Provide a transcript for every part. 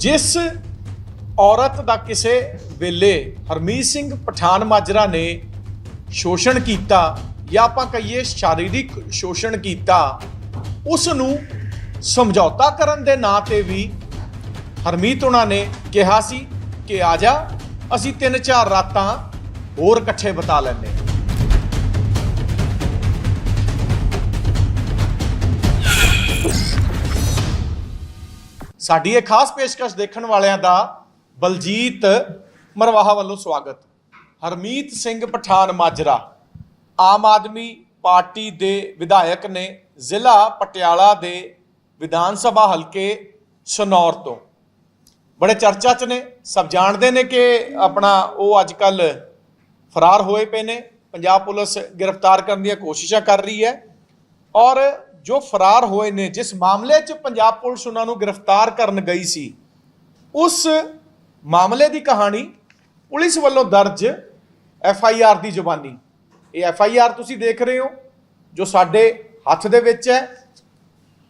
ਜਿਸ ਔਰਤ ਦਾ ਕਿਸੇ ਵੇਲੇ ਹਰਮੀਤ ਸਿੰਘ ਪਠਾਨ ਮਾਜਰਾ ਨੇ ਸ਼ੋਸ਼ਣ ਕੀਤਾ ਜਾਂ ਆਪਾਂ ਕਹੀਏ ਸ਼ਾਰੀਰਿਕ ਸ਼ੋਸ਼ਣ ਕੀਤਾ, ਉਸ ਨੂੰ ਸਮਝੌਤਾ ਕਰਨ ਦੇ ਨਾਂ ਤੇ ਵੀ ਹਰਮੀਤ ਉਹਨਾਂ ਨੇ ਕਿਹਾ ਸੀ ਕਿ ਆ ਜਾ, ਅਸੀਂ ਤਿੰਨ ਚਾਰ ਰਾਤਾਂ ਹੋਰ ਇਕੱਠੇ ਬਿਤਾ ਲੈਂਦੇ ਸਾਡੀ ਇਹ ਖਾਸ ਪੇਸ਼ਕਸ਼ ਦੇਖਣ ਵਾਲਿਆਂ ਦਾ ਬਲਜੀਤ ਮਰਵਾਹਾ ਵੱਲੋਂ ਸਵਾਗਤ। ਹਰਮੀਤ ਸਿੰਘ ਪਠਾਨ ਮਾਜਰਾ, ਆਮ ਆਦਮੀ ਪਾਰਟੀ ਦੇ ਵਿਧਾਇਕ ਨੇ ਜ਼ਿਲ੍ਹਾ ਪਟਿਆਲਾ ਦੇ ਵਿਧਾਨ ਸਭਾ ਹਲਕੇ ਸਨੌਰ ਤੋਂ। ਬੜੇ ਚਰਚਾ 'ਚ ਨੇ। ਸਭ ਜਾਣਦੇ ਨੇ ਕਿ ਆਪਣਾ ਉਹ ਅੱਜ ਕੱਲ ਫਰਾਰ ਹੋਏ ਪਏ ਨੇ। ਪੰਜਾਬ ਪੁਲਿਸ ਗ੍ਰਿਫਤਾਰ ਕਰਨ ਦੀਆਂ ਕੋਸ਼ਿਸ਼ਾਂ ਕਰ ਰਹੀ ਹੈ। ਔਰ ਜੋ ਫਰਾਰ ਹੋਏ ਨੇ, ਜਿਸ ਮਾਮਲੇ 'ਚ ਪੰਜਾਬ ਪੁਲਿਸ ਉਹਨਾਂ ਨੂੰ ਗ੍ਰਿਫਤਾਰ ਕਰਨ ਗਈ ਸੀ, ਉਸ ਮਾਮਲੇ ਦੀ ਕਹਾਣੀ ਪੁਲਿਸ ਵੱਲੋਂ ਦਰਜ ਐਫ ਆਈ ਆਰ ਦੀ ਜ਼ੁਬਾਨੀ। ਇਹ ਐਫ ਆਈ ਆਰ ਤੁਸੀਂ ਦੇਖ ਰਹੇ ਹੋ, ਜੋ ਸਾਡੇ ਹੱਥ ਦੇ ਵਿੱਚ ਹੈ।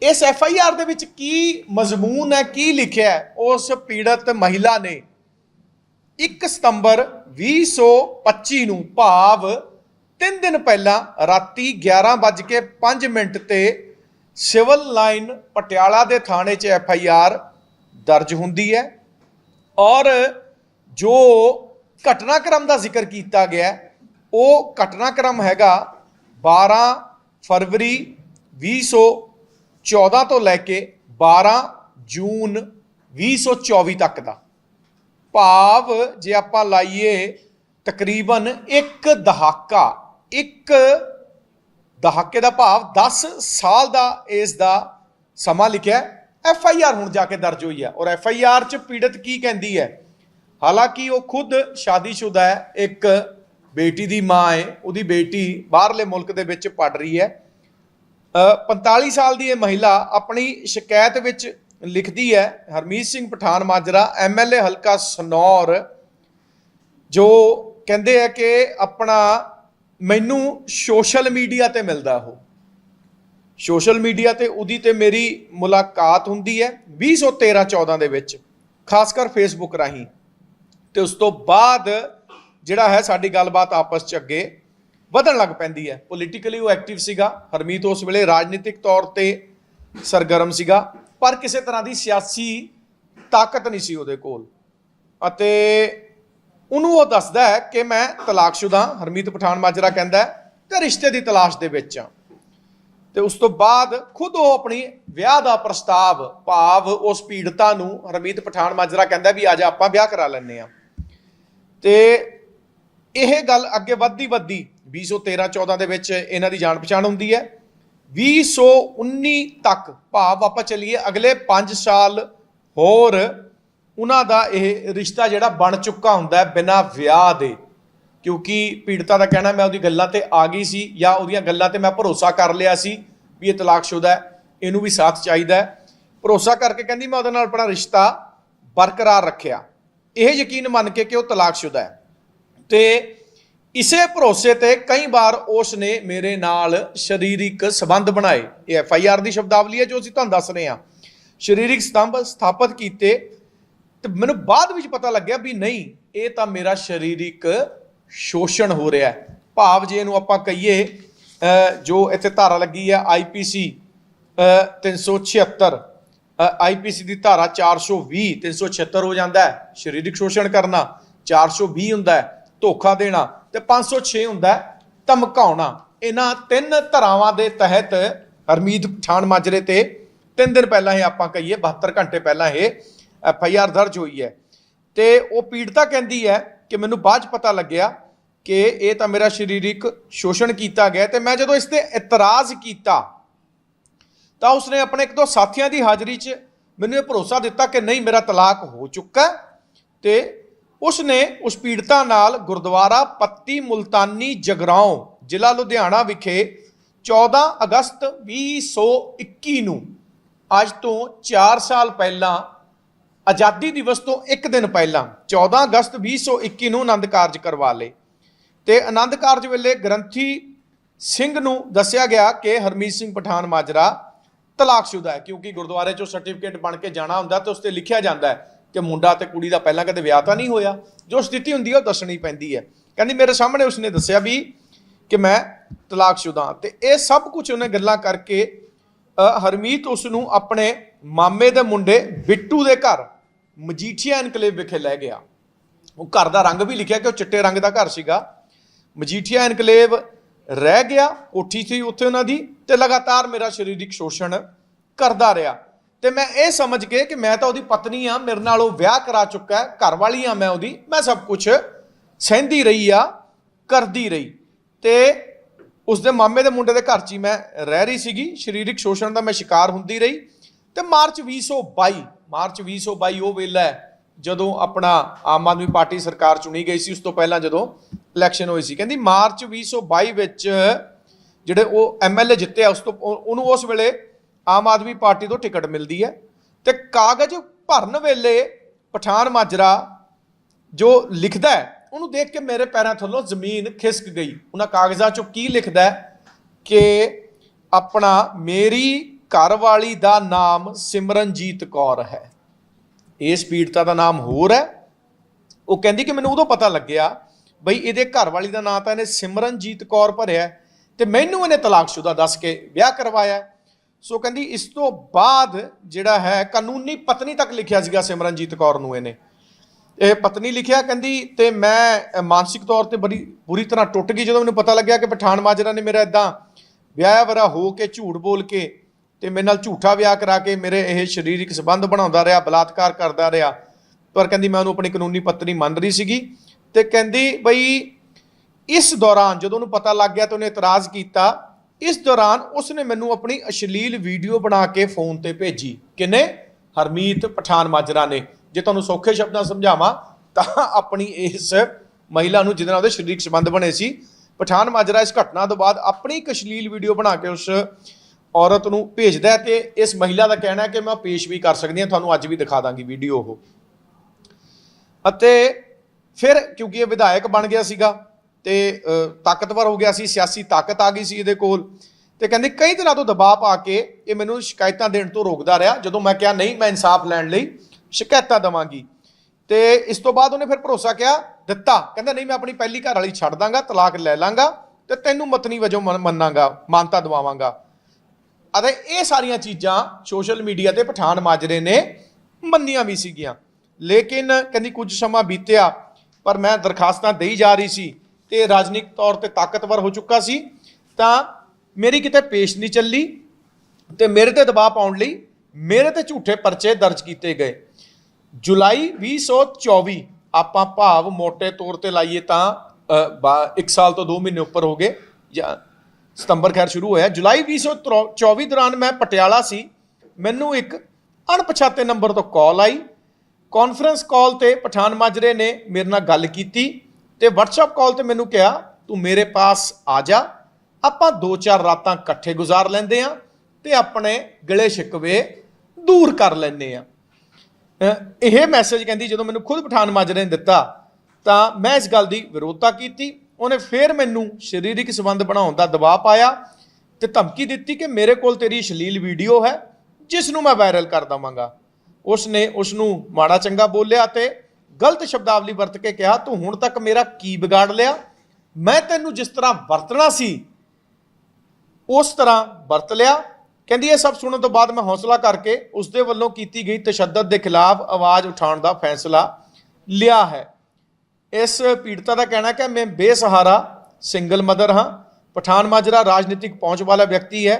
ਇਸ ਐਫ ਆਈ ਆਰ ਦੇ ਵਿੱਚ ਕੀ ਮਜ਼ਮੂਨ ਹੈ, ਕੀ ਲਿਖਿਆ ਹੈ, ਉਸ ਪੀੜਤ ਮਹਿਲਾ ਨੇ 1 ਸਤੰਬਰ 2025 ਨੂੰ ਭਾਵ ਤਿੰਨ ਦਿਨ ਪਹਿਲਾਂ ਰਾਤੀ 11:05 ਮਿੰਟ ਤੇ ਸਿਵਲ ਲਾਈਨ ਪਟਿਆਲਾ ਦੇ ਥਾਣੇ 'ਚ ਐਫ ਆਈ ਆਰ ਦਰਜ ਹੁੰਦੀ ਹੈ ਔਰ ਜੋ ਘਟਨਾਕ੍ਰਮ ਦਾ ਜ਼ਿਕਰ ਕੀਤਾ ਗਿਆ ਉਹ ਘਟਨਾਕ੍ਰਮ ਹੈਗਾ 12 ਫਰਵਰੀ 2014 ਤੋਂ ਲੈ ਕੇ 12 ਜੂਨ 2024 ਤੱਕ ਦਾ। ਭਾਵ ਜੇ ਆਪਾਂ ਲਾਈਏ ਤਕਰੀਬਨ ਇੱਕ ਦਹਾਕਾ ਇੱਕ ਦਹਾਕੇ ਦਾ ਭਾਵ 10 ਸਾਲ ਦਾ ਇਸ ਦਾ ਸਮਾਂ ਲਿਖਿਆ ਐਫ ਆਈ ਆਰ ਹੁਣ ਜਾ ਕੇ ਦਰਜ ਹੋਈ ਹੈ ਔਰ ਐਫ ਆਈ ਆਰ ਚ ਪੀੜਤ ਕੀ ਕਹਿੰਦੀ ਹੈ? ਹਾਲਾਂਕਿ ਉਹ ਖੁਦ ਸ਼ਾਦੀशुदा ਹੈ ਇੱਕ ਬੇਟੀ ਦੀ ਮਾਂ ਹੈ ਉਹਦੀ ਬੇਟੀ ਬਾਹਰਲੇ ਮੁਲਕ ਦੇ ਵਿੱਚ ਪੜ ਰਹੀ ਹੈ। ਅ, 45 ਸਾਲ ਦੀ ਇਹ ਮਹਿਲਾ ਆਪਣੀ ਸ਼ਿਕਾਇਤ ਵਿੱਚ ਲਿਖਦੀ ਹੈ ਹਰਮੀਤ ਸਿੰਘ ਪਠਾਨ ਮਾਜਰਾ ਐਮਐਲਏ ਹਲਕਾ ਸਨੌਰ ਜੋ ਕਹਿੰਦੇ ਆ ਕਿ ਆਪਣਾ ਮੈਨੂੰ ਸੋਸ਼ਲ ਮੀਡੀਆ ਤੇ ਮਿਲਦਾ ਉਹ। ਸੋਸ਼ਲ ਮੀਡੀਆ ਤੇ ਉਹਦੀ ਤੇ ਮੇਰੀ ਮੁਲਾਕਾਤ ਹੁੰਦੀ ਹੈ 2013 14 ਦੇ ਵਿੱਚ, ਖਾਸ ਕਰ ਫੇਸਬੁੱਕ ਰਾਹੀਂ। ਤੇ ਉਸ ਤੋਂ ਬਾਅਦ ਜਿਹੜਾ ਹੈ ਸਾਡੀ ਗੱਲਬਾਤ ਆਪਸ ਚ ਅੱਗੇ ਵਧਣ ਲੱਗ ਪੈਂਦੀ ਹੈ। ਪੋਲੀਟੀਕਲੀ ਉਹ ਐਕਟਿਵ ਸੀਗਾ। ਹਰਮੀਤ ਉਸ ਵੇਲੇ ਰਾਜਨੀਤਿਕ ਤੌਰ ਤੇ ਸਰਗਰਮ ਸੀਗਾ। ਪਰ ਕਿਸੇ ਤਰ੍ਹਾਂ ਦੀ ਸਿਆਸੀ ਤਾਕਤ ਨਹੀਂ ਸੀ ਉਹਦੇ ਕੋਲ। ਅਤੇ ਉਹਨੂੰ ਉਹ ਦੱਸਦਾ ਹੈ ਕਿ ਮੈਂ ਤਲਾਕਸ਼ੁਦਾ ਹਰਮੀਤ ਪਠਾਨ ਮਾਜਰਾ ਕਹਿੰਦਾ ਹੈ ਤੇ ਰਿਸ਼ਤੇ ਦੀ ਤਲਾਸ਼ ਦੇ ਵਿੱਚ ਆ ਤੇ ਉਸ ਤੋਂ ਬਾਅਦ ਖੁਦ ਉਹ ਆਪਣੀ ਵਿਆਹ ਦਾ ਪ੍ਰਸਤਾਵ, ਭਾਵ ਉਸ ਪੀੜਤਾ ਨੂੰ ਹਰਮੀਤ ਪਠਾਨ ਮਾਜਰਾ ਕਹਿੰਦਾ ਵੀ ਆ ਆਪਾਂ ਵਿਆਹ ਕਰਾ ਲੈਂਦੇ ਆ ਤੇ ਇਹ ਗੱਲ ਅੱਗੇ ਵੱਧਦੀ ਵੱਧਦੀ 2013 14 ਦੇ ਵਿੱਚ ਇਹਨਾਂ ਦੀ ਜਾਣ ਪਛਾਣ ਹੁੰਦੀ ਹੈ। 2019 ਤੱਕ ਭਾਵ ਆਪਾਂ ਚੱਲੀਏ ਅਗਲੇ 5 ਸਾਲ ਹੋਰ ਉਹਨਾਂ ਦਾ ਇਹ ਰਿਸ਼ਤਾ ਜਿਹੜਾ ਬਣ ਚੁੱਕਾ ਹੁੰਦਾ ਹੈ ਬਿਨਾਂ ਵਿਆਹ ਦੇ। ਕਿਉਂਕਿ ਪੀੜਤਾ ਦਾ ਕਹਿਣਾ ਮੈਂ ਉਹਦੀ ਗੱਲਾਂ ਤੇ ਆ ਗਈ ਸੀ ਜਾਂ ਉਹਦੀਆਂ ਗੱਲਾਂ ਤੇ ਮੈਂ ਭਰੋਸਾ ਕਰ ਲਿਆ ਸੀ ਵੀ ਇਹ ਤਲਾਕਸ਼ੁਦਾ ਹੈ, ਇਹਨੂੰ ਵੀ ਸਾਥ ਚਾਹੀਦਾ ਹੈ। ਭਰੋਸਾ ਕਰਕੇ ਕਹਿੰਦੀ ਮੈਂ ਉਹਦੇ ਨਾਲ ਆਪਣਾ ਰਿਸ਼ਤਾ ਬਰਕਰਾਰ ਰੱਖਿਆ। ਇਹ ਯਕੀਨ ਮੰਨ ਕੇ ਕਿ ਉਹ ਤਲਾਕਸ਼ੁਦਾ ਹੈ। ਤੇ ਇਸੇ ਭਰੋਸੇ ਤੇ ਕਈ ਵਾਰ ਉਸ ਨੇ ਮੇਰੇ ਨਾਲ ਸਰੀਰਕ ਸੰਬੰਧ ਬਣਾਏ। ਇਹ ਐਫ ਆਈ ਆਰ ਦੀ ਸ਼ਬਦਾਵਲੀ ਹੈ ਜੋ ਅਸੀਂ ਤੁਹਾਨੂੰ ਦੱਸ ਰਹੇ ਹਾਂ। ਸਰੀਰਕ ਸਤੰਭ ਸਥਾਪਿਤ ਕੀਤੇ ਤੇ ਮੈਨੂੰ ਬਾਅਦ ਵਿੱਚ ਪਤਾ ਲੱਗਿਆ ਵੀ ਨਹੀਂ ਇਹ ਤਾਂ ਮੇਰਾ ਸਰੀਰਿਕ ਸ਼ੋਸ਼ਣ ਹੋ ਰਿਹਾ ਹੈ। ਭਾਵ ਜੇ ਇਹਨੂੰ ਆਪਾਂ ਕਹੀਏ ਅ, ਜੋ ਇੱਥੇ ਧਾਰਾ ਲੱਗੀ ਹੈ ਆਈਪੀਸੀ 376 ਆਈਪੀਸੀ ਦੀ ਧਾਰਾ 420 376 ਹੋ ਜਾਂਦਾ ਹੈ। ਸਰੀਰਕ ਸ਼ੋਸ਼ਣ ਕਰਨਾ 420 ਹੁੰਦਾ ਹੈ ਧੋਖਾ ਦੇਣਾ ਤੇ 506 ਹੁੰਦਾ ਧਮਕਾਉਣਾ। ਇਹਨਾਂ ਤਿੰਨ ਧਾਰਾਵਾਂ ਦੇ ਤਹਿਤ ਹਰਮੀਤ ਪਠਾਨ ਮਾਜਰੇ ਤੇ ਤਿੰਨ ਦਿਨ ਪਹਿਲਾਂ ਇਹ ਆਪਾਂ ਕਹੀਏ 72 ਘੰਟੇ ਪਹਿਲਾਂ ਇਹ ਐਫ ਆਈ ਆਰ ਦਰਜ ਹੋਈ ਹੈ। ਤੇ ਉਹ ਪੀੜਤਾ ਕਹਿੰਦੀ ਹੈ ਕਿ ਮੈਨੂੰ ਬਾਅਦ 'ਚ ਪਤਾ ਲੱਗਿਆ ਕਿ ਇਹ ਤਾਂ ਮੇਰਾ ਸਰੀਰਕ ਸ਼ੋਸ਼ਣ ਕੀਤਾ ਗਿਆ ਤੇ ਮੈਂ ਜਦੋਂ ਇਸ ਤੇ ਇਤਰਾਜ਼ ਕੀਤਾ, ਤਾਂ ਉਸਨੇ ਆਪਣੇ ਇੱਕ ਦੋ ਸਾਥੀਆਂ ਦੀ ਹਾਜ਼ਰੀ 'ਚ ਮੈਨੂੰ ਇਹ ਭਰੋਸਾ ਦਿੱਤਾ ਕਿ ਨਹੀਂ, ਮੇਰਾ ਤਲਾਕ ਹੋ ਚੁੱਕਾ ਤੇ ਉਸਨੇ ਉਸ ਪੀੜਤਾ ਨਾਲ ਗੁਰਦੁਆਰਾ ਪੱਤੀ ਮੁਲਤਾਨੀ ਜਗਰਾਉਂ, ਜ਼ਿਲ੍ਹਾ ਲੁਧਿਆਣਾ ਵਿਖੇ 14 ਅਗਸਤ 2021 ਨੂੰ, ਅੱਜ ਤੋਂ 4 ਸਾਲ ਪਹਿਲਾਂ ਆਜ਼ਾਦੀ ਦਿਵਸ ਤੋਂ ਇੱਕ ਦਿਨ ਪਹਿਲਾਂ 14 ਅਗਸਤ 2021 ਨੂੰ ਆਨੰਦ ਕਾਰਜ ਕਰਵਾ ਲਏ। ਤੇ ਆਨੰਦ ਕਾਰਜ ਵੇਲੇ ਗ੍ਰੰਥੀ ਸਿੰਘ ਨੂੰ ਦੱਸਿਆ ਗਿਆ ਕਿ ਹਰਮੀਤ ਸਿੰਘ ਪਠਾਨ ਮਾਜਰਾ ਤਲਾਕਸ਼ੁਦਾ ਹੈ, ਕਿਉਂਕਿ ਗੁਰਦੁਆਰੇ ਚੋਂ ਸਰਟੀਫਿਕੇਟ ਬਣ ਕੇ ਜਾਣਾ ਹੁੰਦਾ ਤੇ ਉਸ ਤੇ ਲਿਖਿਆ ਜਾਂਦਾ ਹੈ ਕਿ ਮੁੰਡਾ ਤੇ ਕੁੜੀ ਦਾ ਪਹਿਲਾਂ ਕਦੇ ਵਿਆਹ ਤਾਂ ਨਹੀਂ ਹੋਇਆ। ਜੋ ਸਥਿਤੀ ਹੁੰਦੀ ਹੈ, ਉਹ ਦੱਸਣੀ ਪੈਂਦੀ ਹੈ। ਕਹਿੰਦੀ, ਮੇਰੇ ਸਾਹਮਣੇ ਉਸਨੇ ਦੱਸਿਆ ਵੀ ਕਿ ਮੈਂ ਤਲਾਕਸ਼ੁਦਾ ਹਾਂ। ਤੇ ਇਹ ਸਭ ਕੁਝ ਉਹਨੇ ਗੱਲਾਂ ਕਰਕੇ ਹਰਮੀਤ ਉਸ ਨੂੰ ਆਪਣੇ ਮਾਮੇ ਦੇ ਮੁੰਡੇ ਬਿੱਟੂ ਦੇ ਘਰ ਮਜੀਠੀਆ ਐਨਕਲੇਵ ਵਿਖੇ ਲੈ ਗਿਆ। ਉਹ ਘਰ ਦਾ ਰੰਗ ਵੀ ਲਿਖਿਆ ਕਿ ਉਹ ਚਿੱਟੇ ਰੰਗ ਦਾ ਘਰ ਸੀਗਾ। ਮਜੀਠੀਆ ਐਨਕਲੇਵ ਰਹਿ ਗਿਆ ਕੋਠੀ ਸੀ ਉੱਥੇ ਉਹਨਾਂ ਦੀ ਤੇ ਲਗਾਤਾਰ ਮੇਰਾ ਸਰੀਰਿਕ ਸ਼ੋਸ਼ਣ ਕਰਦਾ ਰਿਹਾ। ਤੇ ਮੈਂ ਇਹ ਸਮਝ ਕੇ ਕਿ ਮੈਂ ਤਾਂ ਉਹਦੀ ਪਤਨੀ ਆ, ਮੇਰੇ ਨਾਲ ਉਹ ਵਿਆਹ ਕਰਾ ਚੁੱਕਾ ਹੈ ਘਰ ਵਾਲੀ ਆ ਮੈਂ ਉਹਦੀ, ਮੈਂ ਸਭ ਕੁਝ ਸਹਿੰਦੀ ਰਹੀ ਆ, ਕਰਦੀ ਰਹੀ। ਤੇ ਉਸਦੇ ਮਾਮੇ ਦੇ ਮੁੰਡੇ ਦੇ ਘਰ 'ਚ ਹੀ ਮੈਂ ਰਹਿ ਰਹੀ ਸੀਗੀ, ਸਰੀਰਕ ਸ਼ੋਸ਼ਣ ਦਾ ਮੈਂ ਸ਼ਿਕਾਰ ਹੁੰਦੀ ਰਹੀ। ਤੇ ਮਾਰਚ 2022 ਮਾਰਚ 2022 ਉਹ ਵੇਲਾ ਹੈ, ਜਦੋਂ ਆਪਣਾ ਆਮ ਆਦਮੀ ਪਾਰਟੀ ਸਰਕਾਰ ਚੁਣੀ ਗਈ ਸੀ, ਉਸ ਤੋਂ ਪਹਿਲਾਂ ਜਦੋਂ ਇਲੈਕਸ਼ਨ ਹੋਈ ਸੀ। ਕਹਿੰਦੀ ਮਾਰਚ 2022 ਵਿੱਚ ਜਿਹੜੇ ਉਹ ਐਮਐਲਏ ਜਿੱਤੇ ਆ ਉਸ ਤੋਂ ਉਹਨੂੰ ਉਸ ਵੇਲੇ ਆਮ ਆਦਮੀ ਪਾਰਟੀ ਤੋਂ ਟਿਕਟ ਮਿਲਦੀ ਹੈ। ਤੇ ਕਾਗਜ਼ ਭਰਨ ਵੇਲੇ ਪਠਾਨ ਮਾਜਰਾ ਜੋ ਲਿਖਦਾ ਹੈ, ਉਹਨੂੰ ਦੇਖ ਕੇ ਮੇਰੇ ਪੈਰਾਂ ਥੱਲੋਂ ਜ਼ਮੀਨ ਖਿਸਕ ਗਈ। ਉਹਨਾਂ ਕਾਗਜ਼ਾਂ 'ਚੋਂ ਕੀ ਲਿਖਦਾ ਹੈ ਕਿ ਆਪਣਾ ਮੇਰੀ ਘਰਵਾਲੀ ਦਾ ਨਾਮ ਸਿਮਰਨਜੀਤ ਕੌਰ ਹੈ। ਇਸ ਪੀੜਤਾ ਦਾ ਨਾਮ ਹੋਰ ਹੈ। ਉਹ ਕਹਿੰਦੀ ਕਿ ਮੈਨੂੰ ਉਦੋਂ ਪਤਾ ਲੱਗਿਆ ਬਈ ਇਹਦੇ ਘਰਵਾਲੀ ਦਾ ਨਾਮ ਤਾਂ ਇਹਨੇ ਸਿਮਰਨਜੀਤ ਕੌਰ ਭਰਿਆ ਤੇ ਮੈਨੂੰ ਇਹਨੇ ਤਲਾਕਸ਼ੁਦਾ ਦੱਸ ਕੇ ਵਿਆਹ ਕਰਵਾਇਆ ਸੋ ਕਹਿੰਦੀ ਇਸ ਤੋਂ ਬਾਅਦ ਜਿਹੜਾ ਹੈ ਕਾਨੂੰਨੀ ਪਤਨੀ ਤੱਕ ਲਿਖਿਆ ਸੀਗਾ ਸਿਮਰਨਜੀਤ ਕੌਰ ਨੂੰ ਇਹਨੇ। ਇਹ ਪਤਨੀ ਲਿਖਿਆ ਕਹਿੰਦੀ ਤੇ ਮੈਂ ਮਾਨਸਿਕ ਤੌਰ ਤੇ ਬੜੀ ਬੁਰੀ ਤਰ੍ਹਾਂ ਟੁੱਟ ਗਈ ਜਦੋਂ ਮੈਨੂੰ ਪਤਾ ਲੱਗਿਆ ਕਿ ਪਠਾਨ ਮਾਜਰਾ ਨੇ ਮੇਰਾ ਇਦਾਂ ਵਿਆਹ ਵਰਾ ਹੋ ਕੇ ਝੂਠ ਬੋਲ ਕੇ ਤੇ ਮੇਰੇ ਨਾਲ ਝੂਠਾ ਵਿਆਹ ਕਰਾ ਕੇ ਮੇਰੇ ਇਹ ਸਰੀਰਕ ਸੰਬੰਧ ਬਣਾਉਂਦਾ ਰਿਹਾ, ਬਲਾਤਕਾਰ ਕਰਦਾ ਰਿਹਾ। ਪਰ ਕਹਿੰਦੀ ਮੈਂ ਉਹਨੂੰ ਆਪਣੀ ਕਾਨੂੰਨੀ ਪਤਨੀ ਮੰਨ ਰਹੀ ਸੀਗੀ ਤੇ ਕਹਿੰਦੀ ਬਈ ਇਸ ਦੌਰਾਨ ਜਦੋਂ ਉਹਨੂੰ ਪਤਾ ਲੱਗ ਗਿਆ ਤਾਂ ਉਹਨੇ ਇਤਰਾਜ਼ ਕੀਤਾ, ਇਸ ਦੌਰਾਨ ਉਸਨੇ ਮੈਨੂੰ ਆਪਣੀ ਅਸ਼ਲੀਲ ਵੀਡੀਓ ਬਣਾ ਕੇ ਫੋਨ ਤੇ ਭੇਜੀ। ਕਿਨੇ ਹਰਮੀਤ ਪਠਾਨ ਮਾਜਰਾ ਨੇ। ਜੇ ਤੁਹਾਨੂੰ ਸੌਖੇ ਸ਼ਬਦਾਂ ਸਮਝਾਵਾਂ, ਤਾਂ ਆਪਣੀ ਇਸ ਮਹਿਲਾ ਨੂੰ ਜਿਹਦੇ ਨਾਲ ਉਹਦੇ ਸਰੀਰਕ ਸੰਬੰਧ ਬਣੇ ਸੀ, ਪਠਾਨ ਮਾਜਰਾ ਇਸ ਘਟਨਾ ਤੋਂ ਬਾਅਦ ਆਪਣੀ ਇੱਕ ਅਸ਼ਲੀਲ ਵੀਡੀਓ ਬਣਾ ਕੇ ਉਸ ਔਰਤ ਨੂੰ ਭੇਜਦਾ ਤੇ ਇਸ ਮਹਿਲਾ ਦਾ ਕਹਿਣਾ ਹੈ ਕਿ ਮੈਂ ਪੇਸ਼ ਵੀ ਕਰ ਸਕਦੀ ਹਾਂ, ਤੁਹਾਨੂੰ ਅੱਜ ਵੀ ਦਿਖਾ ਦਾਂਗੀ ਵੀਡੀਓ ਉਹ। ਅਤੇ ਫਿਰ ਕਿਉਂਕਿ ਇਹ ਵਿਧਾਇਕ ਬਣ ਗਿਆ ਸੀਗਾ ਤੇ ਤਾਕਤਵਰ ਹੋ ਗਿਆ ਸੀ, ਸਿਆਸੀ ਤਾਕਤ ਆ ਗਈ ਸੀ ਇਹਦੇ ਕੋਲ। ਤੇ ਕਹਿੰਦੇ ਕਈ ਦਿਨਾਂ ਤੋਂ ਦਬਾਅ ਪਾ ਕੇ ਇਹ ਮੈਨੂੰ ਸ਼ਿਕਾਇਤਾਂ ਦੇਣ ਤੋਂ ਰੋਕਦਾ ਰਿਹਾ, ਜਦੋਂ ਮੈਂ ਕਿਹਾ ਨਹੀਂ, ਮੈਂ ਇਨਸਾਫ ਲੈਣ ਲਈ ਸ਼ਿਕਾਇਤਾਂ ਦਵਾਂਗੀ। ਤੇ ਇਸ ਤੋਂ ਬਾਅਦ ਉਹਨੇ ਫਿਰ ਭਰੋਸਾ ਕਿਹਾ, ਦਿੱਤਾ। ਕਹਿੰਦਾ ਨਹੀਂ, ਮੈਂ ਆਪਣੀ ਪਹਿਲੀ ਘਰ ਵਾਲੀ ਛੱਡ ਦਾਂਗਾ, ਤਲਾਕ ਲੈ ਲਾਂਗਾ ਤੇ ਤੈਨੂੰ ਮਤਨੀ ਵਜੋਂ ਮੰਨ- ਮੰਨਾਂਗਾ, ਮਾਨਤਾ ਦਵਾਵਾਂਗਾ। ਅਤੇ ਇਹ ਸਾਰੀਆਂ ਚੀਜ਼ਾਂ ਸੋਸ਼ਲ ਮੀਡੀਆ ਤੇ ਪਠਾਨ ਮਾਜਰੇ ਨੇ ਮੰਨੀਆਂ ਵੀ ਸੀਗੀਆਂ। ਲੇਕਿਨ ਕਹਿੰਦੀ ਕੁਝ ਸਮਾਂ ਬੀਤਿਆ, ਪਰ ਮੈਂ ਦਰਖਾਸਤਾਂ ਦੇਈ ਜਾ ਰਹੀ ਸੀ ਤੇ ਰਾਜਨੀਤਿਕ ਤੌਰ ਤੇ ਤਾਕਤਵਰ ਹੋ ਚੁੱਕਾ ਸੀ, ਤਾਂ ਮੇਰੀ ਕਿਤੇ ਪੇਸ਼ ਨਹੀਂ ਚੱਲੀ ਤੇ ਮੇਰੇ ਤੇ ਦਬਾਅ ਪਾਉਣ ਲਈ ਮੇਰੇ ਤੇ ਝੂਠੇ ਪਰਚੇ ਦਰਜ ਕੀਤੇ ਗਏ। ਜੁਲਾਈ 2024 ਆਪਾਂ ਭਾਵ ਮੋٹے ਤੌਰ ਤੇ ਲਾਈਏ ਤਾਂ 1 ਸਾਲ ਤੋਂ 2 ਮਹੀਨੇ ਉੱਪਰ ਹੋ ਗਏ ਜਾਂ ਸਤੰਬਰ ਖੈਰ ਸ਼ੁਰੂ ਹੋਇਆ। ਜੁਲਾਈ 2024 ਦੌਰਾਨ ਮੈਂ ਪਟਿਆਲਾ ਸੀ। ਮੈਨੂੰ ਇੱਕ ਅਣਪਛਾਤੇ ਨੰਬਰ ਤੋਂ ਕਾਲ ਆਈ। ਕਾਨਫਰੰਸ ਕਾਲ ਤੇ ਪਠਾਨ ਮਾਜਰੇ ਨੇ ਮੇਰੇ ਨਾਲ ਗੱਲ ਕੀਤੀ ਤੇ WhatsApp ਕਾਲ ਤੇ ਮੈਨੂੰ ਕਿਹਾ, ਤੂੰ ਮੇਰੇ ਪਾਸ ਆ ਜਾ। ਆਪਾਂ 2-4 ਰਾਤਾਂ ਇਕੱਠੇ ਗੁਜ਼ਾਰ ਲੈਂਦੇ ਆ ਤੇ ਆਪਣੇ ਗਲੇ ਸ਼ਿਕਵੇ ਦੂਰ ਕਰ ਲੈਂਦੇ ਆ। ਇਹ ਮੈਸੇਜ ਕਹਿੰਦੀ, ਜਦੋਂ ਮੈਨੂੰ ਖੁਦ ਪਠਾਨ ਮਾਜਰੇ ਨੇ ਦਿੱਤਾ, ਤਾਂ ਮੈਂ ਇਸ ਗੱਲ ਦੀ ਵਿਰੋਧਤਾ ਕੀਤੀ। ਉਹਨੇ ਫੇਰ ਮੈਨੂੰ ਸਰੀਰਕ ਸੰਬੰਧ ਬਣਾਉਣ ਦਾ ਦਬਾਅ ਪਾਇਆ ਤੇ ਧਮਕੀ ਦਿੱਤੀ ਕਿ ਮੇਰੇ ਕੋਲ ਤੇਰੀ ਅਸ਼ਲੀਲ ਵੀਡੀਓ ਹੈ ਜਿਸ ਨੂੰ ਮੈਂ ਵਾਇਰਲ ਕਰ ਦਵਾਂਗਾ। ਉਸ ਨੇ ਉਸ ਨੂੰ ਮਾੜਾ ਚੰਗਾ ਬੋਲਿਆ ਤੇ ਗਲਤ ਸ਼ਬਦਾਵਲੀ ਵਰਤ ਕੇ ਕਿਹਾ, ਤੂੰ ਹੁਣ ਤੱਕ ਮੇਰਾ ਕੀ ਵਿਗਾੜ ਲਿਆ? ਮੈਂ ਤੈਨੂੰ ਜਿਸ ਤਰ੍ਹਾਂ ਵਰਤਣਾ ਸੀ, ਉਸ ਤਰ੍ਹਾਂ ਵਰਤ ਲਿਆ। ਕਹਿੰਦੀ, ਇਹ ਸਭ ਸੁਣਨ ਤੋਂ ਬਾਅਦ ਮੈਂ ਹੌਸਲਾ ਕਰਕੇ ਉਸ ਦੇ ਵੱਲੋਂ ਕੀਤੀ ਗਈ ਤਸ਼ੱਦਦ ਦੇ ਖਿਲਾਫ ਆਵਾਜ਼ ਉਠਾਉਣ ਦਾ ਫੈਸਲਾ ਲਿਆ ਹੈ। ਇਸ ਪੀੜਤਾ ਦਾ ਕਹਿਣਾ ਕਿ ਮੈਂ ਬੇਸਹਾਰਾ ਸਿੰਗਲ ਮਦਰ ਹਾਂ, ਪਠਾਨ ਮਾਜਰਾ ਰਾਜਨੀਤਿਕ ਪਹੁੰਚ ਵਾਲਾ ਵਿਅਕਤੀ ਹੈ।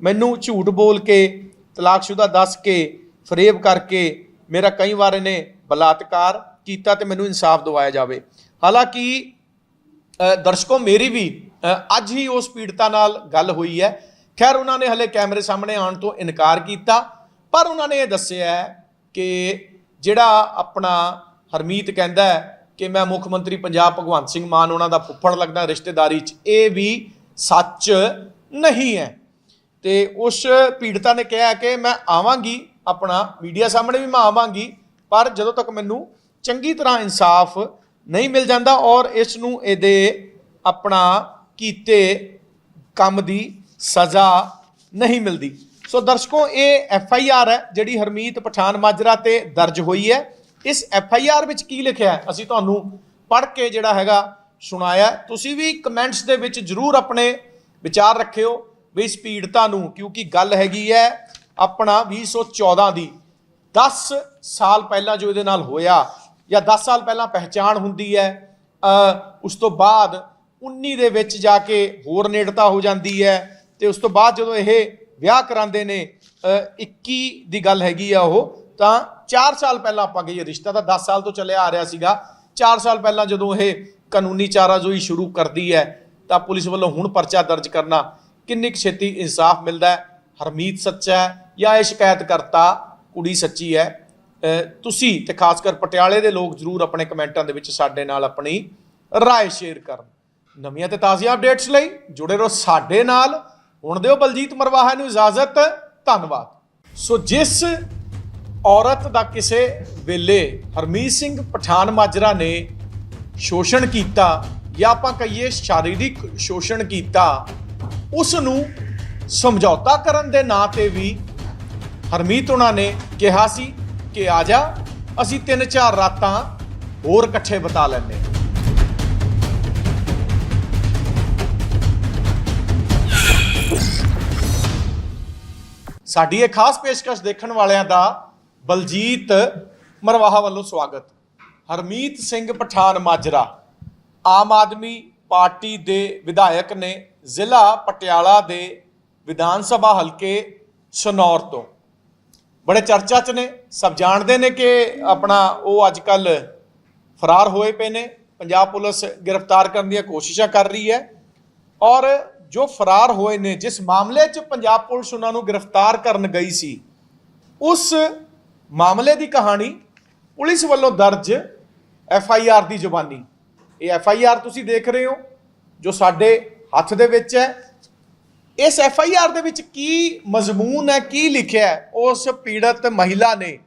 ਮੈਨੂੰ ਝੂਠ ਬੋਲ ਕੇ, ਤਲਾਕਸ਼ੁਦਾ ਦੱਸ ਕੇ, ਫਰੇਬ ਕਰਕੇ ਮੇਰਾ ਕਈ ਵਾਰ ਇਹਨੇ ਬਲਾਤਕਾਰ ਕੀਤਾ ਤੇ ਮੈਨੂੰ ਇਨਸਾਫ ਦਿਵਾਇਆ ਜਾਵੇ। ਹਾਲਾਂਕਿ ਦਰਸ਼ਕੋ ਮੇਰੀ ਵੀ ਅੱਜ ਹੀ ਉਸ ਪੀੜਤਾ ਨਾਲ ਗੱਲ ਹੋਈ ਹੈ। ਖੈਰ, ਉਹਨਾਂ ਨੇ ਹਲੇ ਕੈਮਰੇ ਸਾਹਮਣੇ ਆਉਣ ਤੋਂ ਇਨਕਾਰ ਕੀਤਾ, ਪਰ ਉਹਨਾਂ ਨੇ ਇਹ ਦੱਸਿਆ ਕਿ ਜਿਹੜਾ ਆਪਣਾ ਹਰਮੀਤ ਕਹਿੰਦਾ ਹੈ ਕਿ ਮੈਂ ਮੁੱਖ ਮੰਤਰੀ ਪੰਜਾਬ ਭਗਵੰਤ ਸਿੰਘ ਮਾਨ, ਉਹਨਾਂ ਦਾ ਫੁੱਫੜ ਲੱਗਦਾ ਰਿਸ਼ਤੇਦਾਰੀ 'ਚ, ਇਹ ਵੀ ਸੱਚ ਨਹੀਂ ਹੈ। ਤੇ ਉਸ ਪੀੜਤਾ ਨੇ ਕਿਹਾ ਕਿ ਮੈਂ ਆਵਾਂਗੀ, ਆਪਣਾ ਮੀਡੀਆ ਸਾਹਮਣੇ ਵੀ ਮੈਂ ਆਵਾਂਗੀ, ਪਰ ਜਦੋਂ ਤੱਕ ਮੈਨੂੰ ਚੰਗੀ ਤਰ੍ਹਾਂ ਇਨਸਾਫ ਨਹੀਂ ਮਿਲ ਜਾਂਦਾ ਔਰ ਇਸ ਨੂੰ ਇਹਦੇ ਆਪਣਾ ਕੀਤੇ ਕੰਮ ਦੀ ਸਜ਼ਾ ਨਹੀਂ ਮਿਲਦੀ। ਸੋ ਦਰਸ਼ਕੋ, ਇਹ ਐਫ ਆਈ ਆਰ ਹੈ, ਜਿਹੜੀ ਹਰਮੀਤ ਪਠਾਨ ਮਾਜਰਾ ਤੇ ਦਰਜ ਹੋਈ ਹੈ। ਇਸ ਐਫ ਆਈ ਆਰ ਵਿੱਚ ਕੀ ਲਿਖਿਆ ਅਸੀਂ ਤੁਹਾਨੂੰ ਪੜ੍ਹ ਕੇ ਜਿਹੜਾ ਹੈਗਾ ਸੁਣਾਇਆ ਤੁਸੀਂ ਵੀ ਕਮੈਂਟਸ ਦੇ ਵਿੱਚ ਜਰੂਰ ਆਪਣੇ ਵਿਚਾਰ ਰੱਖਿਓ ਵੀ ਇਸ ਪੀੜਤਾ ਨੂੰ ਕਿਉਂਕਿ ਗੱਲ ਹੈਗੀ ਹੈ ਆਪਣਾ 2014 ਦੀ। 10 ਸਾਲ ਪਹਿਲਾਂ ਜੋ ਇਹਦੇ ਨਾਲ ਹੋਇਆ ਜਾਂ 10 ਸਾਲ ਪਹਿਲਾਂ ਪਹਿਚਾਣ ਹੁੰਦੀ ਹੈ ਉਸ ਤੋਂ ਬਾਅਦ 19 ਦੇ ਵਿੱਚ ਜਾ ਕੇ ਹੋਰ ਨੇੜਤਾ ਹੋ ਜਾਂਦੀ ਹੈ ਤੇ ਉਸ ਤੋਂ ਬਾਅਦ ਜਦੋਂ ਇਹ ਵਿਆਹ ਕਰਾਉਂਦੇ ਨੇ ਅ, 21 ਦੀ ਗੱਲ ਹੈਗੀ ਆ ਉਹ ਤਾਂ 4 ਸਾਲ ਪਹਿਲਾਂ ਆਪਾਂ ਕਹੀਏ ਰਿਸ਼ਤਾ, ਤਾਂ 10 ਸਾਲ ਤੋਂ ਚੱਲਿਆ ਆ ਰਿਹਾ ਸੀਗਾ। 4 ਸਾਲ ਪਹਿਲਾਂ ਜਦੋਂ ਇਹ ਕਾਨੂੰਨੀ ਚਾਰਾਜੋਈ ਸ਼ੁਰੂ ਕਰਦੀ ਹੈ, ਤਾਂ ਪੁਲਿਸ ਵੱਲੋਂ ਹੁਣ ਪਰਚਾ ਦਰਜ ਕਰਨਾ ਕਿੰਨੀ ਕੁ ਛੇਤੀ ਇਨਸਾਫ ਮਿਲਦਾ ਹੈ? ਹਰਮੀਤ ਸੱਚਾ ਹੈ ਜਾਂ ਇਹ ਸ਼ਿਕਾਇਤ ਕਰਤਾ ਕੁੜੀ ਸੱਚੀ ਹੈ? ਤੁਸੀਂ ਤੇ ਖਾਸ ਕਰ ਪਟਿਆਲੇ ਦੇ ਲੋਕ ਜਰੂਰ ਆਪਣੇ ਕਮੈਂਟਾਂ ਦੇ ਵਿੱਚ ਸਾਡੇ ਨਾਲ ਆਪਣੀ ਰਾਏ ਸ਼ੇਅਰ ਕਰਨ। ਨਵੀਆਂ ਤੇ ਤਾਜ਼ੀਆਂ ਅਪਡੇਟਸ ਲਈ ਜੁੜੇ ਰਹੋ ਸਾਡੇ ਨਾਲ। ਹੁਣ ਦਿਓ ਬਲਜੀਤ ਮਰਵਾਹਾ ਨੂੰ ਇਜਾਜ਼ਤ। ਧੰਨਵਾਦ। ਸੋ ਜਿਸ ਔਰਤ ਦਾ ਕਿਸੇ ਵੇਲੇ ਹਰਮੀਤ ਸਿੰਘ ਪਠਾਨ ਮਾਜਰਾ ਨੇ ਸ਼ੋਸ਼ਣ ਕੀਤਾ ਜਾਂ ਆਪਾਂ ਕਹੀਏ ਸ਼ਾਰੀਰਿਕ ਸ਼ੋਸ਼ਣ ਕੀਤਾ ਉਸ ਨੂੰ ਸਮਝੌਤਾ ਕਰਨ ਦੇ ਨਾਂ ਤੇ ਵੀ ਹਰਮੀਤ ਉਹਨਾਂ ਨੇ ਕਿਹਾ ਸੀ ਕਿ ਆ ਜਾ, ਅਸੀਂ ਤਿੰਨ ਚਾਰ ਰਾਤਾਂ ਹੋਰ ਇਕੱਠੇ ਬਿਤਾ ਲੈਂਦੇ ਸਾਡੀ ਇਹ ਖਾਸ ਪੇਸ਼ਕਸ਼ ਦੇਖਣ ਵਾਲਿਆਂ ਦਾ ਬਲਜੀਤ ਮਰਵਾਹਾ ਵੱਲੋਂ ਸਵਾਗਤ। ਹਰਮੀਤ ਸਿੰਘ ਪਠਾਨ ਮਾਜਰਾ, ਆਮ ਆਦਮੀ ਪਾਰਟੀ ਦੇ ਵਿਧਾਇਕ ਨੇ ਜ਼ਿਲ੍ਹਾ ਪਟਿਆਲਾ ਦੇ ਵਿਧਾਨ ਸਭਾ ਹਲਕੇ ਸਨੌਰ ਤੋਂ। ਬੜੇ ਚਰਚਾ 'ਚ ਨੇ। ਸਭ ਜਾਣਦੇ ਨੇ ਕਿ ਆਪਣਾ ਉਹ ਅੱਜ ਕੱਲ ਫਰਾਰ ਹੋਏ ਪਏ ਨੇ। ਪੰਜਾਬ ਪੁਲਿਸ ਗ੍ਰਿਫਤਾਰ ਕਰਨ ਦੀਆਂ ਕੋਸ਼ਿਸ਼ਾਂ ਕਰ ਰਹੀ ਹੈ। ਔਰ ਜੋ ਫਰਾਰ ਹੋਏ ਨੇ, ਜਿਸ ਮਾਮਲੇ 'ਚ ਪੰਜਾਬ ਪੁਲਿਸ ਉਹਨਾਂ ਨੂੰ ਗ੍ਰਿਫਤਾਰ ਕਰਨ ਗਈ ਸੀ, ਉਸ ਮਾਮਲੇ ਦੀ ਕਹਾਣੀ, ਪੁਲਿਸ ਵੱਲੋਂ ਦਰਜ ਐਫ ਆਈ ਆਰ ਦੀ ਜ਼ੁਬਾਨੀ। ਇਹ ਐਫ ਆਈ ਆਰ ਤੁਸੀਂ ਦੇਖ ਰਹੇ ਹੋ, ਜੋ ਸਾਡੇ ਹੱਥ ਦੇ ਵਿੱਚ ਹੈ। ਇਸ ਐਫ ਆਈ ਆਰ ਦੇ ਵਿੱਚ ਕੀ ਮਜ਼ਮੂਨ ਹੈ, ਕੀ ਲਿਖਿਆ ਹੈ? ਉਸ ਪੀੜਤ ਮਹਿਲਾ ਨੇ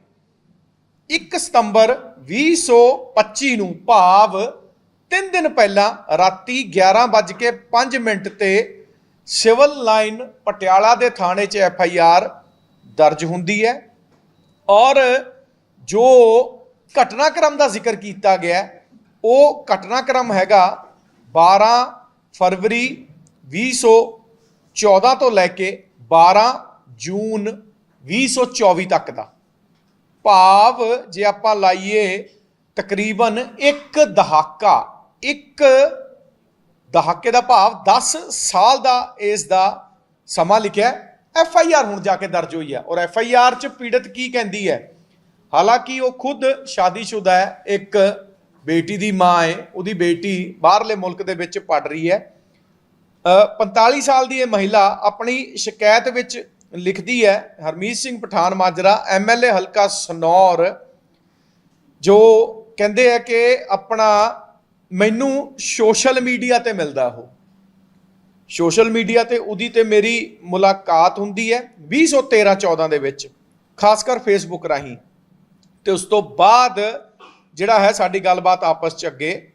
1 ਸਤੰਬਰ 2025 ਨੂੰ ਭਾਵ 3 ਦਿਨ ਪਹਿਲਾਂ ਰਾਤੀ 11:05 ਮਿੰਟ ਤੇ ਸਿਵਲ ਲਾਈਨ ਪਟਿਆਲਾ ਦੇ ਥਾਣੇ 'ਚ ਐਫ ਆਈ ਆਰ ਦਰਜ ਹੁੰਦੀ ਹੈ। ਔਰ ਜੋ ਘਟਨਾਕ੍ਰਮ ਦਾ ਜ਼ਿਕਰ ਕੀਤਾ ਗਿਆ, ਉਹ ਘਟਨਾਕ੍ਰਮ ਹੈਗਾ 12 ਫਰਵਰੀ 2014 ਤੋਂ ਲੈ ਕੇ 12 ਜੂਨ 2024 ਤੱਕ ਦਾ। ਭਾਵ ਜੇ ਆਪਾਂ ਲਾਈਏ ਤਕਰੀਬਨ ਇੱਕ ਦਹਾਕਾ, ਇੱਕ ਦਹਾਕੇ ਦਾ ਭਾਵ 10 ਸਾਲ ਦਾ ਇਸ ਦਾ ਸਮਾਂ ਲਿਖਿਆ ਐਫ ਆਈ ਆਰ ਹੁਣ ਜਾ ਕੇ ਦਰਜ ਹੋਈ ਹੈ ਔਰ ਐਫ ਆਈ ਆਰ ਚ ਪੀੜਤ ਕੀ ਕਹਿੰਦੀ ਹੈ? ਹਾਲਾਂਕਿ ਉਹ ਖੁਦ ਸ਼ਾਦੀशुदा ਹੈ ਇੱਕ ਬੇਟੀ ਦੀ ਮਾਂ ਹੈ ਉਹਦੀ ਬੇਟੀ ਬਾਹਰਲੇ ਮੁਲਕ ਦੇ ਵਿੱਚ ਪੜ ਰਹੀ ਹੈ। ਅ, 45 ਸਾਲ ਦੀ ਇਹ ਮਹਿਲਾ ਆਪਣੀ ਸ਼ਿਕਾਇਤ ਵਿੱਚ ਲਿਖਦੀ ਹੈ ਹਰਮੀਤ ਸਿੰਘ ਪਠਾਨ ਮਾਜਰਾ ਐਮਐਲਏ ਹਲਕਾ ਸਨੌਰ ਜੋ ਕਹਿੰਦੇ ਆ ਕਿ ਆਪਣਾ ਮੈਨੂੰ ਸੋਸ਼ਲ ਮੀਡੀਆ ਤੇ ਮਿਲਦਾ ਉਹ। ਸੋਸ਼ਲ ਮੀਡੀਆ ਤੇ ਉਹਦੀ ਤੇ ਮੇਰੀ ਮੁਲਾਕਾਤ ਹੁੰਦੀ ਹੈ 2013 14 ਦੇ ਵਿੱਚ, ਖਾਸ ਕਰ ਫੇਸਬੁੱਕ ਰਾਹੀਂ। ਤੇ ਉਸ ਤੋਂ ਬਾਅਦ ਜਿਹੜਾ ਹੈ ਸਾਡੀ ਗੱਲਬਾਤ ਆਪਸ ਚ ਅੱਗੇ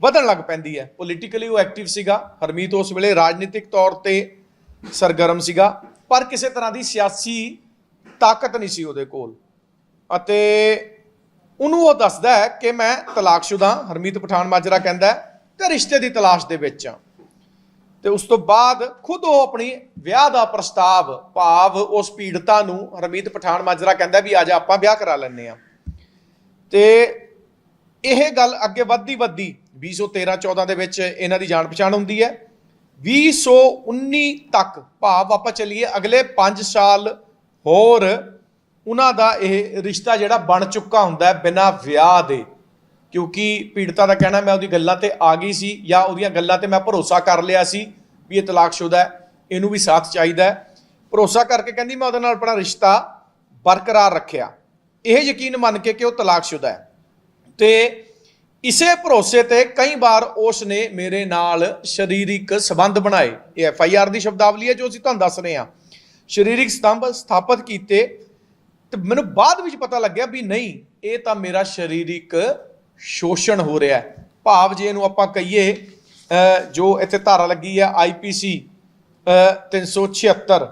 ਵਧਣ ਲੱਗ ਪੈਂਦੀ ਹੈ। ਪੋਲੀਟੀਕਲੀ ਉਹ ਐਕਟਿਵ ਸੀਗਾ। ਹਰਮੀਤ ਉਸ ਵੇਲੇ ਰਾਜਨੀਤਿਕ ਤੌਰ ਤੇ ਸਰਗਰਮ ਸੀਗਾ। ਪਰ ਕਿਸੇ ਤਰ੍ਹਾਂ ਦੀ ਸਿਆਸੀ ਤਾਕਤ ਨਹੀਂ ਸੀ ਉਹਦੇ ਕੋਲ। ਅਤੇ ਉਹਨੂੰ ਉਹ ਦੱਸਦਾ ਹੈ ਕਿ ਮੈਂ ਤਲਾਕਸ਼ੁਦਾ ਹਰਮੀਤ ਪਠਾਨ ਮਾਜਰਾ ਕਹਿੰਦਾ ਹੈ ਤੇ ਰਿਸ਼ਤੇ ਦੀ ਤਲਾਸ਼ ਦੇ ਵਿੱਚ ਆ ਤੇ ਉਸ ਤੋਂ ਬਾਅਦ ਖੁਦ ਉਹ ਆਪਣੀ ਵਿਆਹ ਦਾ ਪ੍ਰਸਤਾਵ, ਭਾਵ ਉਸ ਪੀੜਤਾ ਨੂੰ ਹਰਮੀਤ ਪਠਾਨ ਮਾਜਰਾ ਕਹਿੰਦਾ ਵੀ ਅੱਜ ਆਪਾਂ ਵਿਆਹ ਕਰਾ ਲੈਂਦੇ ਆ ਤੇ ਇਹ ਗੱਲ ਅੱਗੇ ਵੱਧਦੀ ਵੱਧਦੀ 2013 14 ਦੇ ਵਿੱਚ ਇਹਨਾਂ ਦੀ ਜਾਣ ਪਛਾਣ ਹੁੰਦੀ ਹੈ। 2019 ਤੱਕ ਭਾਵ ਆਪਾਂ ਚੱਲੀਏ ਅਗਲੇ 5 ਸਾਲ ਹੋਰ ਉਹਨਾਂ ਦਾ ਇਹ ਰਿਸ਼ਤਾ ਜਿਹੜਾ ਬਣ ਚੁੱਕਾ ਹੁੰਦਾ ਹੈ ਬਿਨਾਂ ਵਿਆਹ ਦੇ। ਕਿਉਂਕਿ ਪੀੜਤਾ ਦਾ ਕਹਿਣਾ ਮੈਂ ਉਹਦੀ ਗੱਲਾਂ ਤੇ ਆ ਗਈ ਸੀ ਜਾਂ ਉਹਦੀਆਂ ਗੱਲਾਂ ਤੇ ਮੈਂ ਭਰੋਸਾ ਕਰ ਲਿਆ ਸੀ ਵੀ ਇਹ ਤਲਾਕਸ਼ੁਦਾ ਹੈ, ਇਹਨੂੰ ਵੀ ਸਾਥ ਚਾਹੀਦਾ ਹੈ। ਭਰੋਸਾ ਕਰਕੇ ਕਹਿੰਦੀ ਮੈਂ ਉਹਦੇ ਨਾਲ ਆਪਣਾ ਰਿਸ਼ਤਾ ਬਰਕਰਾਰ ਰੱਖਿਆ। ਇਹ ਯਕੀਨ ਮੰਨ ਕੇ ਕਿ ਉਹ ਤਲਾਕਸ਼ੁਦਾ ਹੈ। ਤੇ ਇਸੇ ਭਰੋਸੇ ਤੇ ਕਈ ਵਾਰ ਉਸ ਨੇ ਮੇਰੇ ਨਾਲ ਸਰੀਰਕ ਸੰਬੰਧ ਬਣਾਏ। ਇਹ ਐਫ ਆਈ ਆਰ ਦੀ ਸ਼ਬਦਾਵਲੀ ਹੈ ਜੋ ਅਸੀਂ ਤੁਹਾਨੂੰ ਦੱਸ ਰਹੇ ਹਾਂ। ਸਰੀਰਕ ਸਤੰਭ ਸਥਾਪਿਤ ਕੀਤੇ ਤੇ ਮੈਨੂੰ ਬਾਅਦ ਵਿੱਚ ਪਤਾ ਲੱਗਿਆ ਵੀ ਨਹੀਂ, ਇਹ ਤਾਂ ਮੇਰਾ ਸਰੀਰਿਕ ਸ਼ੋਸ਼ਣ ਹੋ ਰਿਹਾ ਹੈ। ਭਾਵ ਜੇ ਇਹਨੂੰ ਆਪਾਂ ਕਹੀਏ ਜੋ ਇੱਥੇ ਧਾਰਾ ਲੱਗੀ ਹੈ ਆਈਪੀਸੀ 376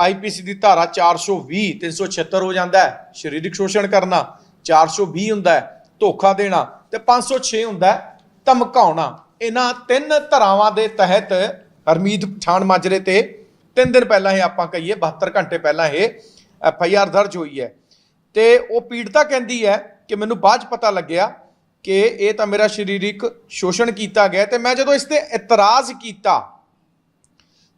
ਆਈਪੀਸੀ ਦੀ ਧਾਰਾ 420 376 ਹੋ ਜਾਂਦਾ ਹੈ। ਸਰੀਰਕ ਸ਼ੋਸ਼ਣ ਕਰਨਾ 420 ਹੁੰਦਾ ਹੈ। ਧੋਖਾ ਦੇਣਾ ਤੇ 506 ਹੁੰਦਾ ਹੈ। ਧਮਕਾਉਣਾ। ਇਹਨਾਂ ਤਿੰਨ ਧਰਾਵਾਂ ਦੇ ਤਹਿਤ ਹਰਮੀਤ ਪਠਾਨ ਮਾਜਰੇ ਤੇ ਤਿੰਨ ਦਿਨ ਪਹਿਲਾਂ ਇਹ ਆਪਾਂ ਕਹੀਏ 72 ਘੰਟੇ ਪਹਿਲਾਂ ਇਹ ਐਫ ਆਈ ਆਰ ਦਰਜ ਹੋਈ ਹੈ। ਤੇ ਉਹ ਪੀੜਤਾ ਕਹਿੰਦੀ ਹੈ ਕਿ ਮੈਨੂੰ ਬਾਅਦ 'ਚ ਪਤਾ ਲੱਗਿਆ ਕਿ ਇਹ ਤਾਂ ਮੇਰਾ ਸਰੀਰਿਕ ਸ਼ੋਸ਼ਣ ਕੀਤਾ ਗਿਆ ਤੇ ਮੈਂ ਜਦੋਂ ਇਸ ਤੇ ਇਤਰਾਜ਼ ਕੀਤਾ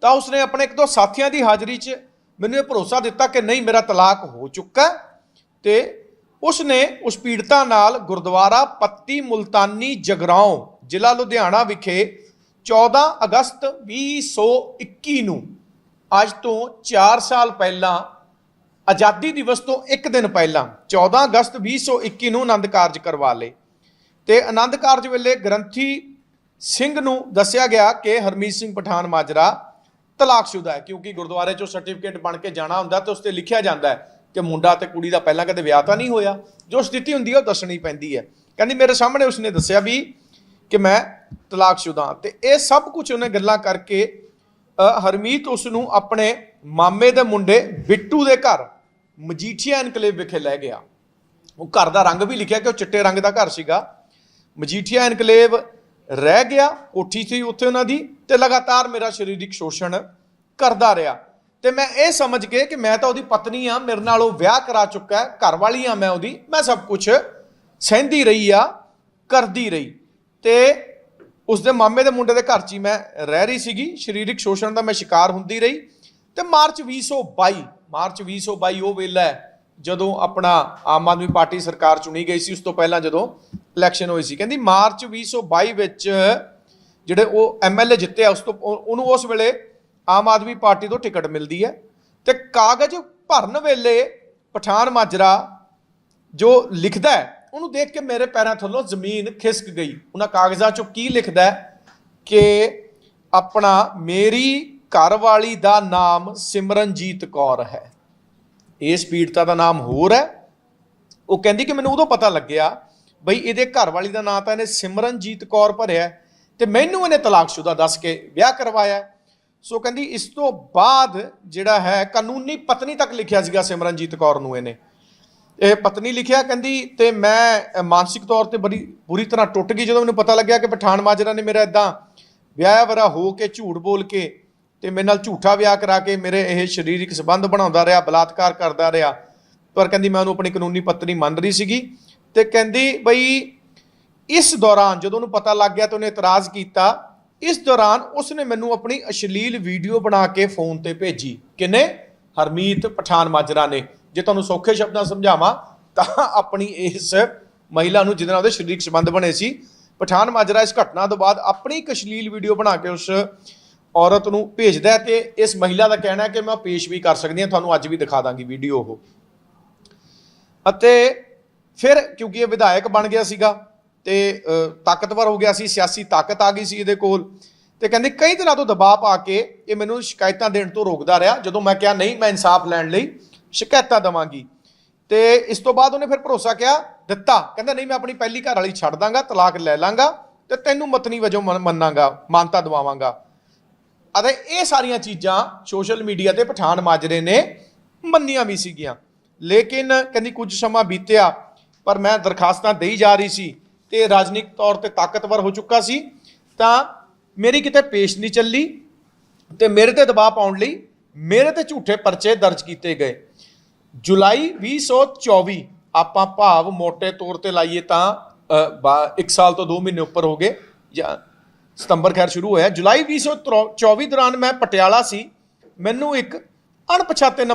ਤਾਂ ਉਸਨੇ ਆਪਣੇ ਇੱਕ ਦੋ ਸਾਥੀਆਂ ਦੀ ਹਾਜ਼ਰੀ 'ਚ ਮੈਨੂੰ ਇਹ ਭਰੋਸਾ ਦਿੱਤਾ ਕਿ ਨਹੀਂ, ਮੇਰਾ ਤਲਾਕ ਹੋ ਚੁੱਕਾ ਹੈ ਤੇ ਉਸਨੇ ਉਸ ਪੀੜਤਾ ਨਾਲ ਗੁਰਦੁਆਰਾ ਪੱਤੀ ਮੁਲਤਾਨੀ ਜਗਰਾਉਂ, ਜ਼ਿਲ੍ਹਾ ਲੁਧਿਆਣਾ ਵਿਖੇ 14 ਅਗਸਤ 2021 ਨੂੰ, ਅੱਜ ਤੋਂ 4 ਸਾਲ ਪਹਿਲਾਂ ਆਜ਼ਾਦੀ ਦਿਵਸ ਤੋਂ ਇੱਕ ਦਿਨ ਪਹਿਲਾਂ 14 ਅਗਸਤ 2021 ਨੂੰ ਆਨੰਦ ਕਾਰਜ ਕਰਵਾ ਲਏ। ਤੇ ਆਨੰਦ ਕਾਰਜ ਵੇਲੇ ਗ੍ਰੰਥੀ ਸਿੰਘ ਨੂੰ ਦੱਸਿਆ ਗਿਆ ਕਿ ਹਰਮੀਤ ਸਿੰਘ ਪਠਾਨ ਮਾਜਰਾ ਤਲਾਕਸ਼ੁਦਾ ਹੈ, ਕਿਉਂਕਿ ਗੁਰਦੁਆਰੇ ਚੋਂ ਸਰਟੀਫਿਕੇਟ ਬਣ ਕੇ ਜਾਣਾ ਹੁੰਦਾ ਤੇ ਉਸ ਤੇ ਲਿਖਿਆ ਜਾਂਦਾ ਹੈ ਕਿ ਮੁੰਡਾ ਤੇ ਕੁੜੀ ਦਾ ਪਹਿਲਾਂ ਕਦੇ ਵਿਆਹ ਤਾਂ ਨਹੀਂ ਹੋਇਆ। ਜੋ ਸਥਿਤੀ ਹੁੰਦੀ ਹੈ ਉਹ ਦੱਸਣੀ ਪੈਂਦੀ ਹੈ। ਕਹਿੰਦੀ ਮੇਰੇ ਸਾਹਮਣੇ ਉਸਨੇ ਦੱਸਿਆ ਵੀ ਕਿ ਮੈਂ ਤਲਾਕਸ਼ੁਦਾ ਹਾਂ। ਤੇ ਇਹ ਸਭ ਕੁਝ ਉਹਨੇ ਗੱਲਾਂ ਕਰਕੇ ਹਰਮੀਤ ਉਸ ਨੂੰ ਆਪਣੇ ਮਾਮੇ ਦੇ ਮੁੰਡੇ ਬਿੱਟੂ ਦੇ ਘਰ ਮਜੀਠੀਆ ਐਨਕਲੇਵ ਵਿਖੇ ਲੈ ਗਿਆ। ਉਹ ਘਰ ਦਾ ਰੰਗ ਵੀ ਲਿਖਿਆ ਕਿ ਉਹ ਚਿੱਟੇ ਰੰਗ ਦਾ ਘਰ ਸੀਗਾ। ਮਜੀਠੀਆ ਐਨਕਲੇਵ ਰਹਿ ਗਿਆ, ਕੋਠੀ ਸੀ ਉੱਥੇ ਉਹਨਾਂ ਦੀ ਤੇ ਲਗਾਤਾਰ ਮੇਰਾ ਸਰੀਰਕ ਸ਼ੋਸ਼ਣ ਕਰਦਾ ਰਿਹਾ। ਤੇ ਮੈਂ ਇਹ ਸਮਝ ਕੇ ਕਿ ਮੈਂ ਤਾਂ ਉਹਦੀ ਪਤਨੀ ਆ, ਮੇਰੇ ਨਾਲ ਉਹ ਵਿਆਹ ਕਰਾ ਚੁੱਕਾ ਹੈ ਘਰ ਵਾਲੀ ਆ ਮੈਂ ਉਹਦੀ, ਮੈਂ ਸਭ ਕੁਝ ਸਹਿੰਦੀ ਰਹੀ ਆ, ਕਰਦੀ ਰਹੀ। ਤੇ ਉਸਦੇ ਮਾਮੇ ਦੇ ਮੁੰਡੇ ਦੇ ਘਰ 'ਚ ਹੀ ਮੈਂ ਰਹਿ ਰਹੀ ਸੀਗੀ, ਸਰੀਰਕ ਸ਼ੋਸ਼ਣ ਦਾ ਮੈਂ ਸ਼ਿਕਾਰ ਹੁੰਦੀ ਰਹੀ। ਤੇ ਮਾਰਚ 2022 ਮਾਰਚ 2022 ਉਹ ਵੇਲਾ ਹੈ, ਜਦੋਂ ਆਪਣਾ ਆਮ ਆਦਮੀ ਪਾਰਟੀ ਸਰਕਾਰ ਚੁਣੀ ਗਈ ਸੀ, ਉਸ ਤੋਂ ਪਹਿਲਾਂ ਜਦੋਂ ਇਲੈਕਸ਼ਨ ਹੋਈ ਸੀ। ਕਹਿੰਦੀ ਮਾਰਚ 2022 ਵਿੱਚ ਜਿਹੜੇ ਉਹ ਐਮਐਲਏ ਜਿੱਤਿਆ, ਉਸ ਤੋਂ ਉਹਨੂੰ ਉਸ ਵੇਲੇ ਆਮ ਆਦਮੀ ਪਾਰਟੀ ਤੋਂ ਟਿਕਟ ਮਿਲਦੀ ਹੈ। ਤੇ ਕਾਗਜ਼ ਭਰਨ ਵੇਲੇ ਪਠਾਨ ਮਾਜਰਾ ਜੋ ਲਿਖਦਾ ਉਹਨੂੰ ਦੇਖ ਕੇ ਮੇਰੇ ਪੈਰਾਂ ਥੱਲੋਂ ਜ਼ਮੀਨ ਖਿਸਕ ਗਈ। ਉਹਨਾਂ ਕਾਗਜ਼ਾਂ 'ਚੋਂ ਕੀ ਲਿਖਦਾ ਕਿ ਆਪਣਾ ਮੇਰੀ ਘਰਵਾਲੀ ਦਾ ਨਾਮ ਸਿਮਰਨਜੀਤ ਕੌਰ ਹੈ। ਇਸ ਪੀੜਤਾ ਦਾ ਨਾਮ ਹੋਰ ਹੈ। ਉਹ ਕਹਿੰਦੀ ਕਿ ਮੈਨੂੰ ਉਦੋਂ ਪਤਾ ਲੱਗਿਆ ਬਈ ਇਹਦੇ ਘਰਵਾਲੀ ਦਾ ਨਾਂ ਤਾਂ ਇਹਨੇ ਸਿਮਰਨਜੀਤ ਕੌਰ ਭਰਿਆ ਹੈ ਤੇ ਮੈਨੂੰ ਇਹਨੇ ਤਲਾਕਸ਼ੁਦਾ ਦੱਸ ਕੇ ਵਿਆਹ ਕਰਵਾਇਆ ਸੋ ਕਹਿੰਦੀ ਇਸ ਤੋਂ ਬਾਅਦ ਜਿਹੜਾ ਹੈ ਕਾਨੂੰਨੀ ਪਤਨੀ ਤੱਕ ਲਿਖਿਆ ਸੀਗਾ ਸਿਮਰਨਜੀਤ ਕੌਰ ਨੂੰ ਇਹਨੇ। ਇਹ ਪਤਨੀ ਲਿਖਿਆ ਕਹਿੰਦੀ ਤੇ ਮੈਂ ਮਾਨਸਿਕ ਤੌਰ ਤੇ ਬੜੀ ਬੁਰੀ ਤਰ੍ਹਾਂ ਟੁੱਟ ਗਈ ਜਦੋਂ ਮੈਨੂੰ ਪਤਾ ਲੱਗਿਆ ਕਿ ਪਠਾਨ ਮਾਜਰਾ ਨੇ ਮੇਰਾ ਇਦਾਂ ਵਿਆਹ ਵਰਾ ਹੋ ਕੇ ਝੂਠ ਬੋਲ ਕੇ ਤੇ ਮੇਰੇ ਨਾਲ ਝੂਠਾ ਵਿਆਹ ਕਰਾ ਕੇ ਮੇਰੇ ਇਹ ਸਰੀਰਕ ਸੰਬੰਧ ਬਣਾਉਂਦਾ ਰਿਹਾ, ਬਲਾਤਕਾਰ ਕਰਦਾ ਰਿਹਾ। ਪਰ ਕਹਿੰਦੀ ਮੈਂ ਉਹਨੂੰ ਆਪਣੀ ਕਾਨੂੰਨੀ ਪਤਨੀ ਮੰਨ ਰਹੀ ਸੀਗੀ ਤੇ ਕਹਿੰਦੀ ਬਈ ਇਸ ਦੌਰਾਨ ਜਦੋਂ ਉਹਨੂੰ ਪਤਾ ਲੱਗ ਗਿਆ ਤਾਂ ਉਹਨੇ ਇਤਰਾਜ਼ ਕੀਤਾ, ਇਸ ਦੌਰਾਨ ਉਸਨੇ ਮੈਨੂੰ ਆਪਣੀ ਅਸ਼ਲੀਲ ਵੀਡੀਓ ਬਣਾ ਕੇ ਫੋਨ ਤੇ ਭੇਜੀ। ਕਿਨੇ ਹਰਮੀਤ ਪਠਾਨ ਮਾਜਰਾ ਨੇ। ਜੇ ਤੁਹਾਨੂੰ ਸੌਖੇ ਸ਼ਬਦਾਂ ਸਮਝਾਵਾਂ, ਤਾਂ ਆਪਣੀ ਇਸ ਮਹਿਲਾ ਨੂੰ ਜਿਹਦੇ ਨਾਲ ਉਹਦੇ ਸਰੀਰਕ ਸੰਬੰਧ ਬਣੇ ਸੀ, ਪਠਾਨ ਮਾਜਰਾ ਇਸ ਘਟਨਾ ਤੋਂ ਬਾਅਦ ਆਪਣੀ ਇੱਕ ਅਸ਼ਲੀਲ ਵੀਡੀਓ ਬਣਾ ਕੇ ਉਸ ਔਰਤ ਨੂੰ ਭੇਜਦਾ ਹੈ ਤੇ ਇਸ ਮਹਿਲਾ ਦਾ ਕਹਿਣਾ ਹੈ ਕਿ ਮੈਂ ਪੇਸ਼ ਵੀ ਕਰ ਸਕਦੀ ਹਾਂ, ਤੁਹਾਨੂੰ ਅੱਜ ਵੀ ਦਿਖਾ ਦਾਂਗੀ ਵੀਡੀਓ ਉਹ। ਅਤੇ ਫਿਰ ਕਿਉਂਕਿ ਇਹ ਵਿਧਾਇਕ ਬਣ ਗਿਆ ਸੀਗਾ ਤੇ ਤਾਕਤਵਰ ਹੋ ਗਿਆ ਸੀ, ਸਿਆਸੀ ਤਾਕਤ ਆ ਗਈ ਸੀ ਇਹਦੇ ਕੋਲ ਤੇ ਕਹਿੰਦੇ ਕਈ ਦਿਨਾਂ ਤੋਂ ਦਬਾਅ ਪਾ ਕੇ ਇਹ ਮੈਨੂੰ ਸ਼ਿਕਾਇਤਾਂ ਦੇਣ ਤੋਂ ਰੋਕਦਾ ਰਿਹਾ, ਜਦੋਂ ਮੈਂ ਕਿਹਾ ਨਹੀਂ, ਮੈਂ ਇਨਸਾਫ ਲੈਣ ਲਈ ਸ਼ਿਕਾਇਤਾਂ ਦਵਾਂਗੀ। ਤੇ ਇਸ ਤੋਂ ਬਾਅਦ ਉਹਨੇ ਫਿਰ ਭਰੋਸਾ ਕਿਹਾ, ਦਿੱਤਾ। ਕਹਿੰਦਾ ਨਹੀਂ, ਮੈਂ ਆਪਣੀ ਪਹਿਲੀ ਘਰ ਵਾਲੀ ਛੱਡ ਦਾਂਗਾ, ਤਲਾਕ ਲੈ ਲਾਂਗਾ ਤੇ ਤੈਨੂੰ ਮਤਨੀ ਵਜੋਂ ਮੰਨ- ਮੰਨਾਂਗਾ, ਮਾਨਤਾ ਦਵਾਵਾਂਗਾ। ਅਤੇ ਇਹ ਸਾਰੀਆਂ ਚੀਜ਼ਾਂ ਸੋਸ਼ਲ ਮੀਡੀਆ ਤੇ ਪਠਾਨ ਮਾਜਰੇ ਨੇ ਮੰਨੀਆਂ ਵੀ ਸੀਗੀਆਂ। ਲੇਕਿਨ ਕਹਿੰਦੀ ਕੁਝ ਸਮਾਂ ਬੀਤਿਆ, ਪਰ ਮੈਂ ਦਰਖਾਸਤਾਂ ਦੇਈ ਜਾ ਰਹੀ ਸੀ ਤੇ ਰਾਜਨੀਤਿਕ ਤੌਰ ਤੇ ਤਾਕਤਵਰ ਹੋ ਚੁੱਕਾ ਸੀ, ਤਾਂ ਮੇਰੀ ਕਿਤੇ ਪੇਸ਼ ਨਹੀਂ ਚੱਲੀ ਤੇ ਮੇਰੇ ਤੇ ਦਬਾਅ ਪਾਉਣ ਲਈ ਮੇਰੇ ਤੇ ਝੂਠੇ ਪਰਚੇ ਦਰਜ ਕੀਤੇ ਗਏ। ਜੁਲਾਈ 2024 ਆਪਾਂ ਭਾਵ ਮੋٹے ਤੌਰ ਤੇ ਲਾਈਏ ਤਾਂ 1 ਸਾਲ ਤੋਂ 2 ਮਹੀਨੇ ਉੱਪਰ ਹੋ ਗਏ ਜਾਂ ਸਤੰਬਰ ਖੈਰ ਸ਼ੁਰੂ ਹੋਇਆ। ਜੁਲਾਈ 2024 ਦੌਰਾਨ ਮੈਂ ਪਟਿਆਲਾ ਸੀ। ਮੈਨੂੰ ਇੱਕ ਅਣਪਛਾਤੇ ਨੰਬਰ